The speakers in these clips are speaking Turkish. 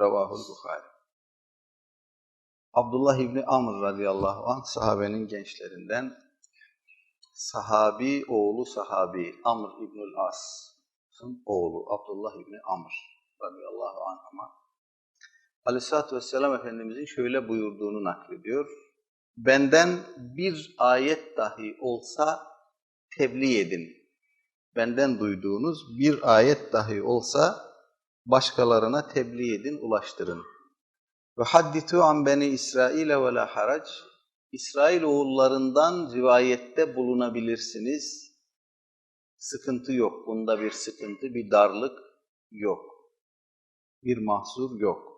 Ravahul Bukhari. Abdullah İbni Amr radıyallahu anh sahabenin gençlerinden sahabi oğlu sahabi Amr İbnül As'ın oğlu Abdullah İbni Amr radıyallahu anh'a Aleyhisselatü Vesselam Efendimizin şöyle buyurduğunu naklediyor. Benden bir ayet dahi olsa tebliğ edin. Benden duyduğunuz bir ayet dahi olsa başkalarına tebliğ edin, ulaştırın. Ve hadditu an beni İsrail'e ve la harac. İsrail oğullarından rivayette bulunabilirsiniz. Sıkıntı yok. Bunda bir sıkıntı, bir darlık yok. Bir mahzur yok.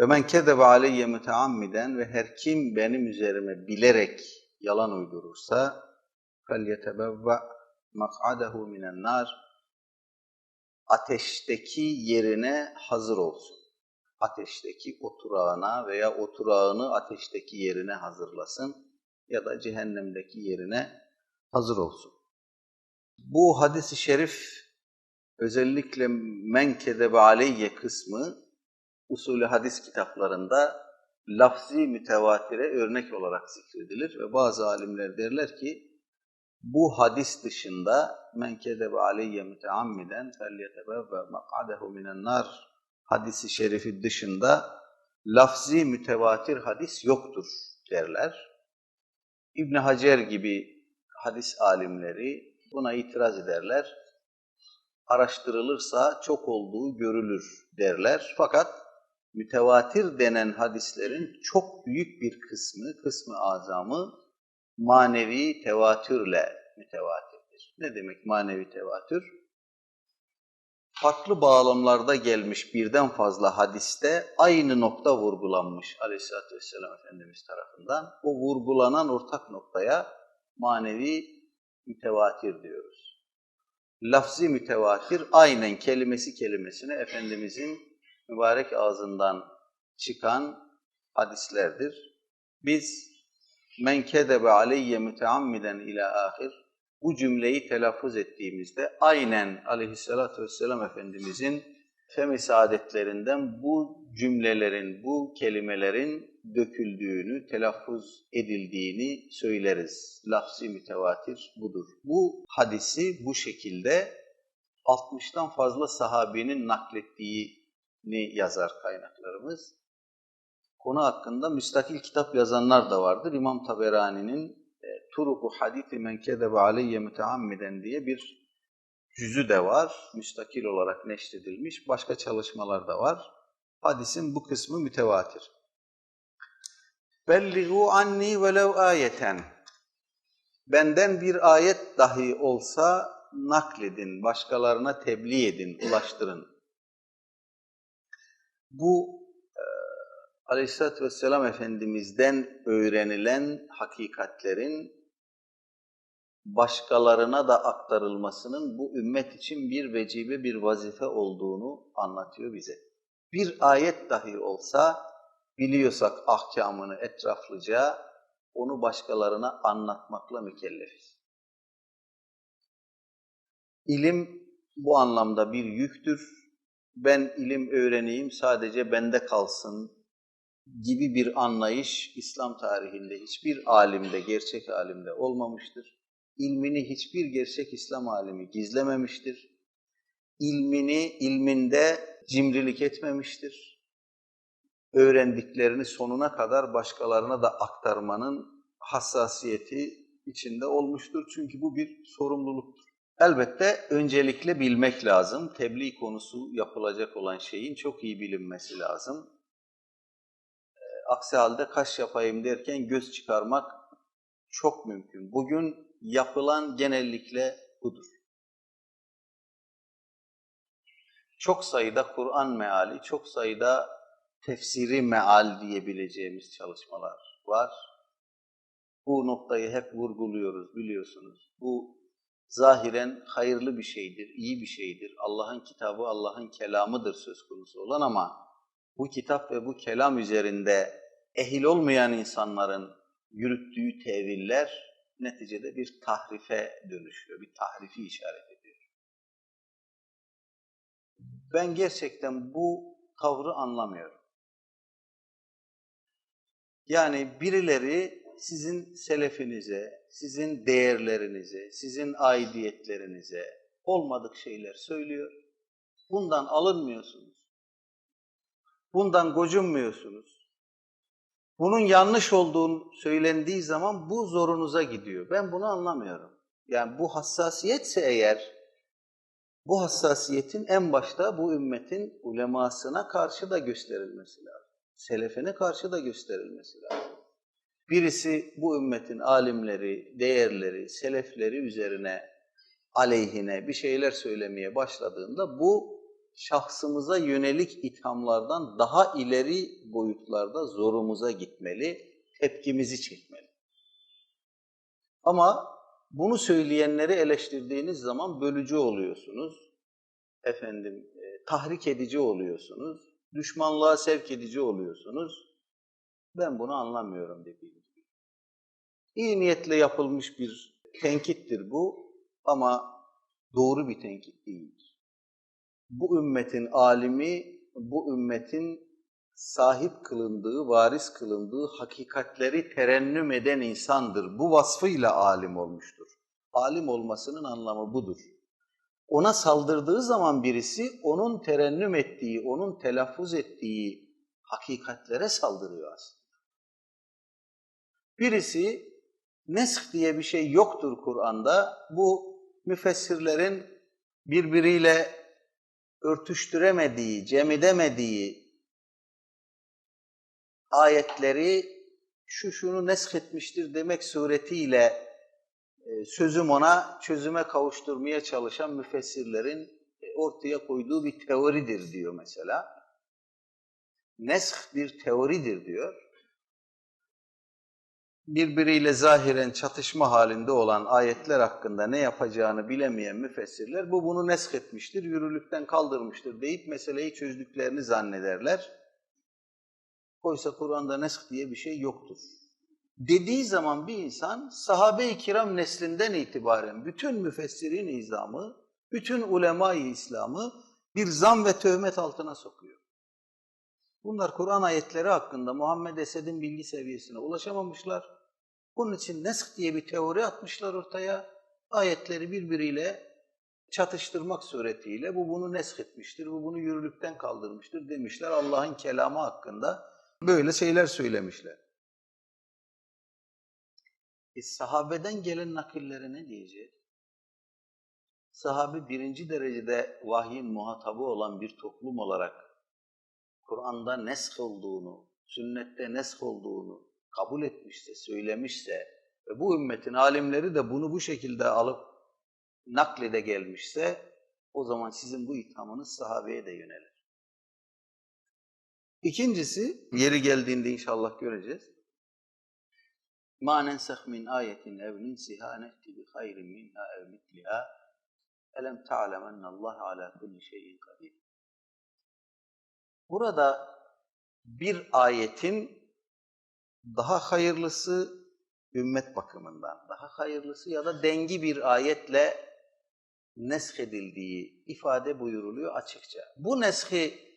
Ve men kezebe aleyye müteammiden ve her kim benim üzerime bilerek yalan uydurursa فَلْيَتَبَوَّ مَقْعَدَهُ مِنَ النَّارِ Ateşteki yerine hazır olsun. Ateşteki oturağına veya oturağını ateşteki yerine hazırlasın ya da cehennemdeki yerine hazır olsun. Bu hadis-i şerif özellikle men aleyye kısmı usulü hadis kitaplarında lafzi mütevatire örnek olarak zikredilir ve bazı alimler derler ki bu hadis dışında men kedebe aleyye müteammiden felyetebevve mak'adehu minen nar hadisi şerifi dışında lafzi mütevatir hadis yoktur derler. İbn Hacer gibi hadis alimleri buna itiraz ederler. Araştırılırsa çok olduğu görülür derler. Fakat mütevatir denen hadislerin çok büyük bir kısmı, kısmı azamı manevi tevatürle mütevatirdir. Ne demek manevi tevatür? Farklı bağlamlarda gelmiş birden fazla hadiste aynı nokta vurgulanmış Aleyhisselatü Vesselam Efendimiz tarafından. O vurgulanan ortak noktaya manevi mütevatir diyoruz. Lafzi mütevatir aynen kelimesi kelimesine Efendimizin mübarek ağzından çıkan hadislerdir. Biz men kedebe aleyye müteammiden ila ahir bu cümleyi telaffuz ettiğimizde aynen aleyhissalatü vesselam Efendimizin femi saadetlerinden bu cümlelerin, bu kelimelerin döküldüğünü, telaffuz edildiğini söyleriz. Lafzi mütevatir budur. Bu hadisi bu şekilde 60'tan fazla sahabinin naklettiğini yazar kaynaklarımız. Konu hakkında müstakil kitap yazanlar da vardır. İmam Taberani'nin e, Turuku Hadithi Men Kedebe Aleyye Müteammiden diye bir cüzü de var. Müstakil olarak neşredilmiş. Başka çalışmalar da var. Hadisin bu kısmı mütevatir. Belligu anni velev ayeten. Benden bir ayet dahi olsa nakledin, başkalarına tebliğ edin, ulaştırın. Bu Aleyhisselatü Vesselam Efendimiz'den öğrenilen hakikatlerin başkalarına da aktarılmasının bu ümmet için bir vecibe, bir vazife olduğunu anlatıyor bize. Bir ayet dahi olsa biliyorsak ahkamını etraflıca onu başkalarına anlatmakla mükellefiz. İlim bu anlamda bir yüktür. Ben ilim öğreneyim sadece bende kalsın gibi bir anlayış İslam tarihinde hiçbir alimde, gerçek alimde olmamıştır. İlmini hiçbir gerçek İslam alimi gizlememiştir. İlmini, ilminde cimrilik etmemiştir. Öğrendiklerini sonuna kadar başkalarına da aktarmanın hassasiyeti içinde olmuştur. Çünkü bu bir sorumluluktur. Elbette öncelikle bilmek lazım. Tebliğ konusu yapılacak olan şeyin çok iyi bilinmesi lazım Aksi halde kaş yapayım derken göz çıkarmak çok mümkün. Bugün yapılan genellikle budur. Çok sayıda Kur'an meali, çok sayıda tefsiri meal diyebileceğimiz çalışmalar var. Bu noktayı hep vurguluyoruz biliyorsunuz. Bu zahiren hayırlı bir şeydir, iyi bir şeydir. Allah'ın kitabı, Allah'ın kelamıdır söz konusu olan ama bu kitap ve bu kelam üzerinde ehil olmayan insanların yürüttüğü teviller neticede bir tahrife dönüşüyor, bir tahrifi işaret ediyor. Ben gerçekten bu tavrı anlamıyorum. Yani birileri sizin selefinize, sizin değerlerinize, sizin aidiyetlerinize olmadık şeyler söylüyor. Bundan alınmıyorsunuz. Bundan gocunmuyorsunuz. Bunun yanlış olduğunu söylendiği zaman bu zorunuza gidiyor. Ben bunu anlamıyorum. Yani bu hassasiyetse eğer, bu hassasiyetin en başta bu ümmetin ulemasına karşı da gösterilmesi lazım. Selefine karşı da gösterilmesi lazım. Birisi bu ümmetin alimleri, değerleri, selefleri üzerine, aleyhine bir şeyler söylemeye başladığında bu şahsımıza yönelik ithamlardan daha ileri boyutlarda zorumuza gitmeli, tepkimizi çekmeli. Ama bunu söyleyenleri eleştirdiğiniz zaman bölücü oluyorsunuz, efendim e, tahrik edici oluyorsunuz, düşmanlığa sevk edici oluyorsunuz. Ben bunu anlamıyorum dediğim gibi. İyi niyetle yapılmış bir tenkittir bu ama doğru bir tenkit değildir. Bu ümmetin alimi, bu ümmetin sahip kılındığı, varis kılındığı hakikatleri terennüm eden insandır. Bu vasfıyla alim olmuştur. Alim olmasının anlamı budur. Ona saldırdığı zaman birisi onun terennüm ettiği, onun telaffuz ettiği hakikatlere saldırıyor aslında. Birisi nesk diye bir şey yoktur Kur'an'da. Bu müfessirlerin birbiriyle örtüştüremediği, cem edemediği ayetleri şu şunu nesk etmiştir demek suretiyle e, sözüm ona çözüme kavuşturmaya çalışan müfessirlerin e, ortaya koyduğu bir teoridir diyor mesela. Nesk bir teoridir diyor. Birbiriyle zahiren çatışma halinde olan ayetler hakkında ne yapacağını bilemeyen müfessirler bu bunu nesk etmiştir, yürürlükten kaldırmıştır deyip meseleyi çözdüklerini zannederler. Oysa Kur'an'da nesk diye bir şey yoktur dediği zaman bir insan sahabe-i kiram neslinden itibaren bütün müfessirin izamı, bütün ulema-i İslam'ı bir zam ve töhmet altına sokuyor. Bunlar Kur'an ayetleri hakkında Muhammed Esed'in bilgi seviyesine ulaşamamışlar. Bunun için nesk diye bir teori atmışlar ortaya. Ayetleri birbiriyle çatıştırmak suretiyle bu bunu nesk etmiştir, bu bunu yürürlükten kaldırmıştır demişler. Allah'ın kelamı hakkında böyle şeyler söylemişler. E, sahabeden gelen nakilleri ne diyeceğiz? Sahabe birinci derecede vahyin muhatabı olan bir toplum olarak Kur'an'da nesk olduğunu, sünnette nesk olduğunu kabul etmişse, söylemişse ve bu ümmetin alimleri de bunu bu şekilde alıp naklede gelmişse o zaman sizin bu ithamınız sahabeye de yönelir. İkincisi, yeri geldiğinde inşallah göreceğiz. Nensah min ayetin ev ninsiha nehti bi hayrin minha ev mitliha elem ta'lem ennallah ala kulli şeyin kadir. Burada bir ayetin daha hayırlısı ümmet bakımından, daha hayırlısı ya da dengi bir ayetle nesk edildiği ifade buyuruluyor açıkça. Bu neshi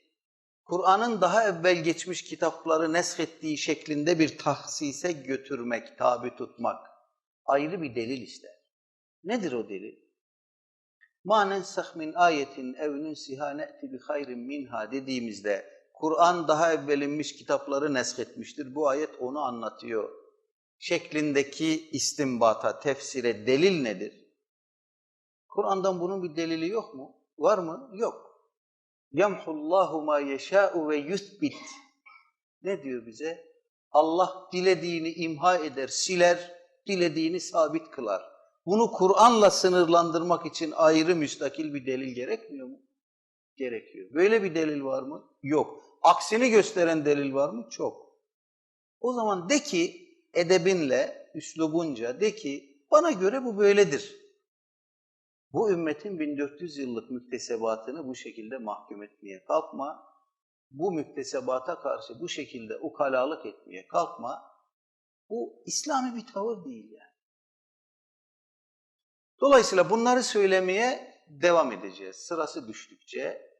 Kur'an'ın daha evvel geçmiş kitapları neshettiği şeklinde bir tahsise götürmek, tabi tutmak ayrı bir delil ister. Nedir o delil? مَا نَنْسَخْ مِنْ ayetin اَوْ نُنْسِهَا نَأْتِ بِخَيْرٍ minha dediğimizde Kur'an daha evvel inmiş kitapları neshetmiştir. Bu ayet onu anlatıyor. Şeklindeki istimbata, tefsire delil nedir? Kur'an'dan bunun bir delili yok mu? Var mı? Yok. Yemhullahu ma yeşâ'u ve yusbit. Ne diyor bize? Allah dilediğini imha eder, siler, dilediğini sabit kılar. Bunu Kur'an'la sınırlandırmak için ayrı müstakil bir delil gerekmiyor mu? Gerekiyor. Böyle bir delil var mı? Yok. Aksini gösteren delil var mı? Çok. O zaman de ki edebinle, üslubunca de ki bana göre bu böyledir. Bu ümmetin 1400 yıllık müktesebatını bu şekilde mahkum etmeye kalkma. Bu müktesebata karşı bu şekilde ukalalık etmeye kalkma. Bu İslami bir tavır değil yani. Dolayısıyla bunları söylemeye devam edeceğiz. Sırası düştükçe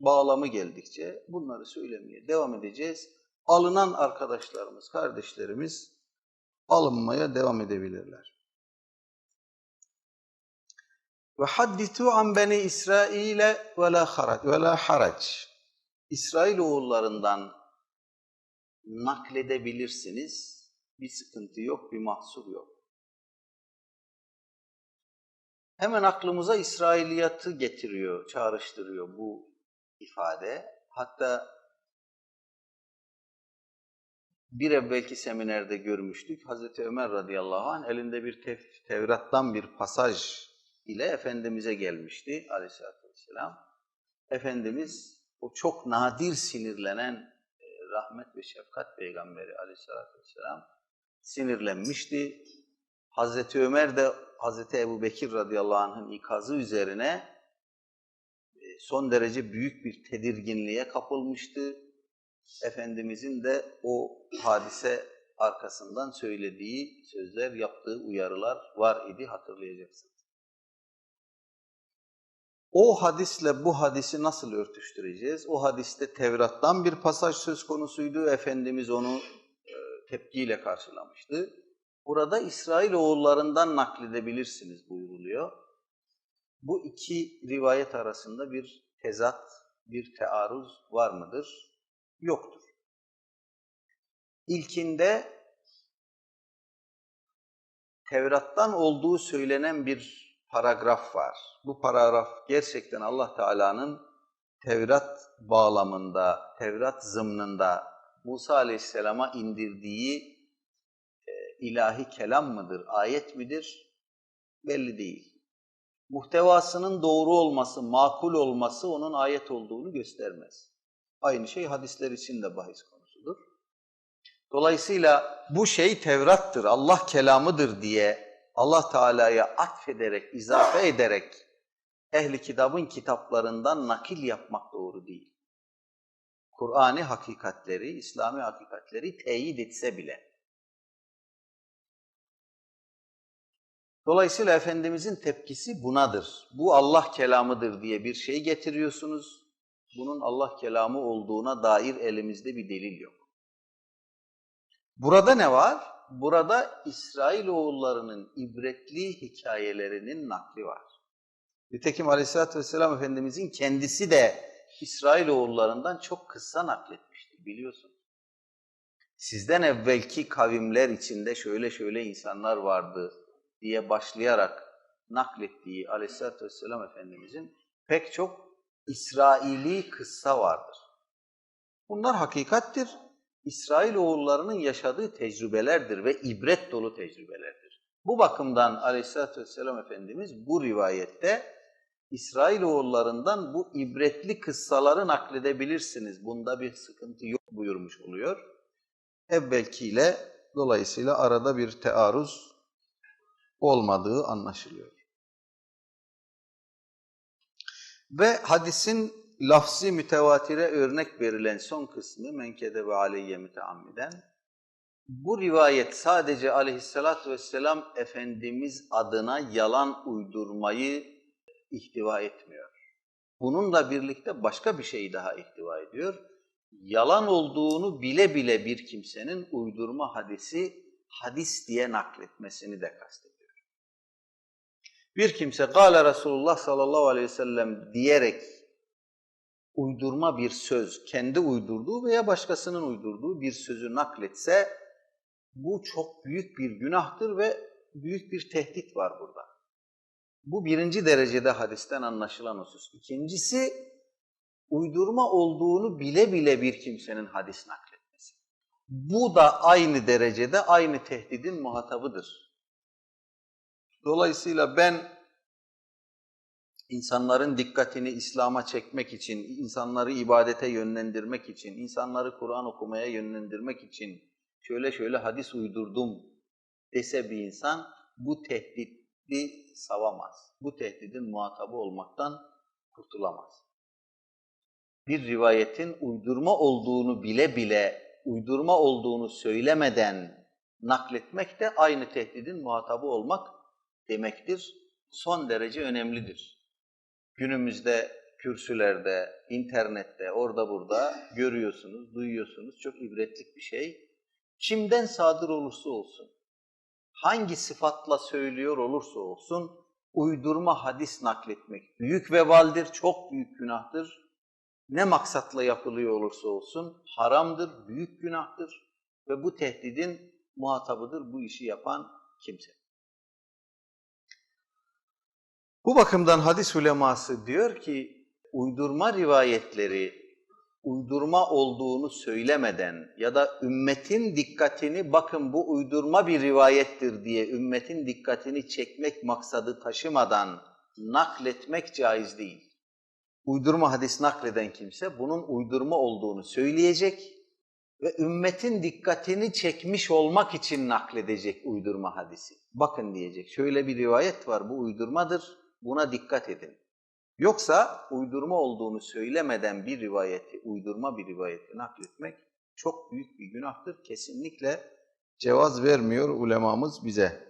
bağlamı geldikçe bunları söylemeye devam edeceğiz. Alınan arkadaşlarımız, kardeşlerimiz alınmaya devam edebilirler. Ve hadditu an beni İsrail'e ve la harac ve la harac. İsrail oğullarından nakledebilirsiniz. Bir sıkıntı yok, bir mahsur yok. Hemen aklımıza İsrailiyatı getiriyor, çağrıştırıyor bu ifade. Hatta bir evvelki seminerde görmüştük. Hazreti Ömer radıyallahu anh elinde bir tev Tevrat'tan bir pasaj ile Efendimiz'e gelmişti aleyhissalatü vesselam. Efendimiz o çok nadir sinirlenen e, rahmet ve şefkat peygamberi aleyhissalatü vesselam sinirlenmişti. Hazreti Ömer de Hazreti Ebu Bekir radıyallahu anh'ın ikazı üzerine e, son derece büyük bir tedirginliğe kapılmıştı. Efendimizin de o hadise arkasından söylediği sözler, yaptığı uyarılar var idi hatırlayacaksınız. O hadisle bu hadisi nasıl örtüştüreceğiz? O hadiste Tevrat'tan bir pasaj söz konusuydu. Efendimiz onu e, tepkiyle karşılamıştı. Burada İsrail oğullarından nakledebilirsiniz buyuruluyor. Bu iki rivayet arasında bir tezat, bir tearruz var mıdır? Yoktur. İlkinde Tevrat'tan olduğu söylenen bir paragraf var. Bu paragraf gerçekten Allah Teala'nın Tevrat bağlamında, Tevrat zımnında Musa Aleyhisselam'a indirdiği ilahi kelam mıdır, ayet midir? Belli değil. Muhtevasının doğru olması, makul olması onun ayet olduğunu göstermez. Aynı şey hadisler için de bahis konusudur. Dolayısıyla bu şey Tevrat'tır, Allah kelamıdır diye Allah Teala'ya atfederek, izafe ederek ehli kitabın kitaplarından nakil yapmak doğru değil. Kur'an'ı hakikatleri, İslami hakikatleri teyit etse bile. Dolayısıyla Efendimizin tepkisi bunadır. Bu Allah kelamıdır diye bir şey getiriyorsunuz. Bunun Allah kelamı olduğuna dair elimizde bir delil yok. Burada ne var? Burada İsrail oğullarının ibretli hikayelerinin nakli var. Nitekim Aleyhisselatü Vesselam Efendimizin kendisi de İsrail oğullarından çok kısa nakletmiştir biliyorsun. Sizden evvelki kavimler içinde şöyle şöyle insanlar vardı diye başlayarak naklettiği Aleyhisselatü Vesselam Efendimizin pek çok İsraili kıssa vardır. Bunlar hakikattir. İsrail oğullarının yaşadığı tecrübelerdir ve ibret dolu tecrübelerdir. Bu bakımdan Aleyhisselatü Vesselam Efendimiz bu rivayette İsrail oğullarından bu ibretli kıssaları nakledebilirsiniz. Bunda bir sıkıntı yok buyurmuş oluyor. Evvelkiyle dolayısıyla arada bir tearruz olmadığı anlaşılıyor. Ve hadisin lafzi mütevatire örnek verilen son kısmı menkede ve aleyye müteammiden bu rivayet sadece aleyhissalatü vesselam Efendimiz adına yalan uydurmayı ihtiva etmiyor. Bununla birlikte başka bir şey daha ihtiva ediyor. Yalan olduğunu bile bile bir kimsenin uydurma hadisi hadis diye nakletmesini de kastediyor. Bir kimse "Kâle Resulullah sallallahu aleyhi ve sellem" diyerek uydurma bir söz, kendi uydurduğu veya başkasının uydurduğu bir sözü nakletse bu çok büyük bir günahtır ve büyük bir tehdit var burada. Bu birinci derecede hadisten anlaşılan husus. İkincisi, uydurma olduğunu bile bile bir kimsenin hadis nakletmesi. Bu da aynı derecede aynı tehdidin muhatabıdır. Dolayısıyla ben insanların dikkatini İslam'a çekmek için, insanları ibadete yönlendirmek için, insanları Kur'an okumaya yönlendirmek için şöyle şöyle hadis uydurdum dese bir insan bu tehdidi savamaz. Bu tehdidin muhatabı olmaktan kurtulamaz. Bir rivayetin uydurma olduğunu bile bile, uydurma olduğunu söylemeden nakletmek de aynı tehdidin muhatabı olmak demektir. Son derece önemlidir. Günümüzde kürsülerde, internette, orada burada görüyorsunuz, duyuyorsunuz. Çok ibretlik bir şey. Kimden sadır olursa olsun, hangi sıfatla söylüyor olursa olsun, uydurma hadis nakletmek büyük vebaldir, çok büyük günahtır. Ne maksatla yapılıyor olursa olsun haramdır, büyük günahtır ve bu tehdidin muhatabıdır bu işi yapan kimse. Bu bakımdan hadis uleması diyor ki uydurma rivayetleri uydurma olduğunu söylemeden ya da ümmetin dikkatini bakın bu uydurma bir rivayettir diye ümmetin dikkatini çekmek maksadı taşımadan nakletmek caiz değil. Uydurma hadis nakleden kimse bunun uydurma olduğunu söyleyecek ve ümmetin dikkatini çekmiş olmak için nakledecek uydurma hadisi. Bakın diyecek şöyle bir rivayet var bu uydurmadır buna dikkat edin. Yoksa uydurma olduğunu söylemeden bir rivayeti, uydurma bir rivayeti nakletmek çok büyük bir günahtır. Kesinlikle cevaz vermiyor ulemamız bize.